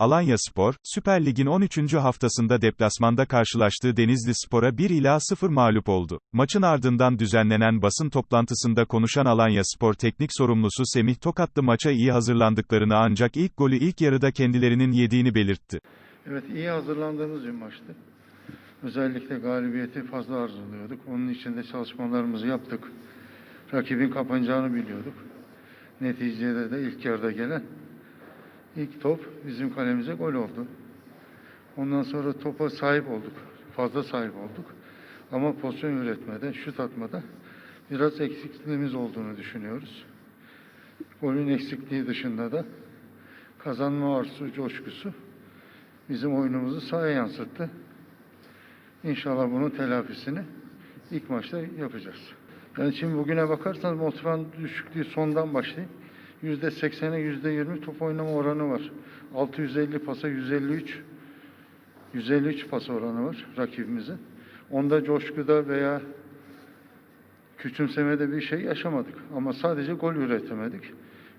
Alanya Spor, Süper Lig'in 13. haftasında deplasmanda karşılaştığı Denizli Spor'a 1 ila 0 mağlup oldu. Maçın ardından düzenlenen basın toplantısında konuşan Alanya Spor teknik sorumlusu Semih Tokatlı maça iyi hazırlandıklarını ancak ilk golü ilk yarıda kendilerinin yediğini belirtti. Evet iyi hazırlandığımız bir maçtı. Özellikle galibiyeti fazla arzuluyorduk. Onun için de çalışmalarımızı yaptık. Rakibin kapanacağını biliyorduk. Neticede de ilk yarıda gelen ilk top bizim kalemize gol oldu. Ondan sonra topa sahip olduk. Fazla sahip olduk. Ama pozisyon üretmede, şut atmada biraz eksikliğimiz olduğunu düşünüyoruz. Golün eksikliği dışında da kazanma arzusu, coşkusu bizim oyunumuzu sahaya yansıttı. İnşallah bunun telafisini ilk maçta yapacağız. Yani şimdi bugüne bakarsanız motivasyon düşüklüğü sondan başlayayım. Yüzde seksene yüzde yirmi top oynama oranı var. 650 pasa 153 153 pas oranı var rakibimizin. Onda coşkuda veya küçümsemede bir şey yaşamadık. Ama sadece gol üretemedik.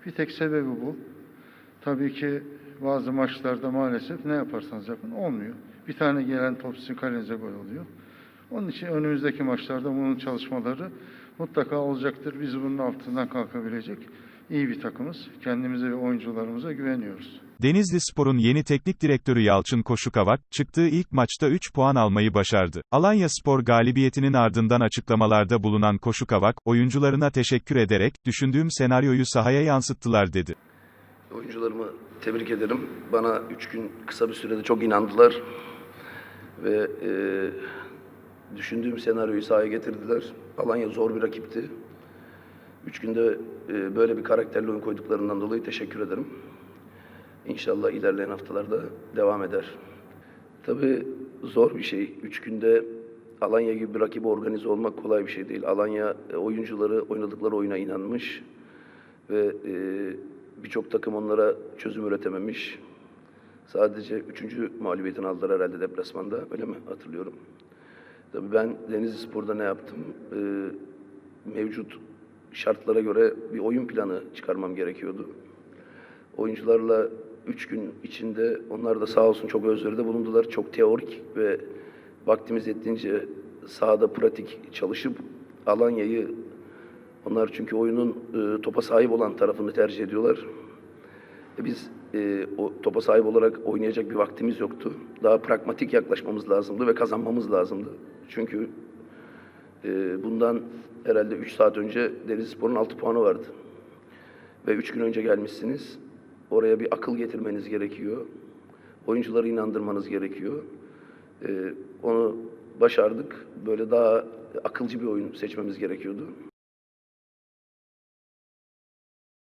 Bir tek sebebi bu. Tabii ki bazı maçlarda maalesef ne yaparsanız yapın olmuyor. Bir tane gelen top sizin kalenize gol oluyor. Onun için önümüzdeki maçlarda bunun çalışmaları mutlaka olacaktır. Biz bunun altından kalkabilecek iyi bir takımız. Kendimize ve oyuncularımıza güveniyoruz. Denizli Spor'un yeni teknik direktörü Yalçın Koşukavak, çıktığı ilk maçta 3 puan almayı başardı. Alanya Spor galibiyetinin ardından açıklamalarda bulunan Koşukavak, oyuncularına teşekkür ederek, düşündüğüm senaryoyu sahaya yansıttılar dedi. Oyuncularımı tebrik ederim. Bana üç gün kısa bir sürede çok inandılar. Ve e, düşündüğüm senaryoyu sahaya getirdiler. Alanya zor bir rakipti. Üç günde e, böyle bir karakterli oyun koyduklarından dolayı teşekkür ederim. İnşallah ilerleyen haftalarda devam eder. Tabii zor bir şey. Üç günde Alanya gibi bir rakibe organize olmak kolay bir şey değil. Alanya e, oyuncuları oynadıkları oyuna inanmış ve e, birçok takım onlara çözüm üretememiş. Sadece üçüncü mağlubiyetini aldılar herhalde deplasmanda. Öyle mi hatırlıyorum? Tabii ben Denizli Spor'da ne yaptım? E, mevcut şartlara göre bir oyun planı çıkarmam gerekiyordu. Oyuncularla üç gün içinde onlar da sağ olsun çok özveride bulundular. Çok teorik ve vaktimiz yettiğince sahada pratik çalışıp Alanya'yı onlar çünkü oyunun e, topa sahip olan tarafını tercih ediyorlar. E, biz e, o topa sahip olarak oynayacak bir vaktimiz yoktu. Daha pragmatik yaklaşmamız lazımdı ve kazanmamız lazımdı. Çünkü e, bundan herhalde 3 saat önce Denizlispor'un 6 puanı vardı. Ve 3 gün önce gelmişsiniz. Oraya bir akıl getirmeniz gerekiyor. Oyuncuları inandırmanız gerekiyor. E, onu başardık. Böyle daha akılcı bir oyun seçmemiz gerekiyordu.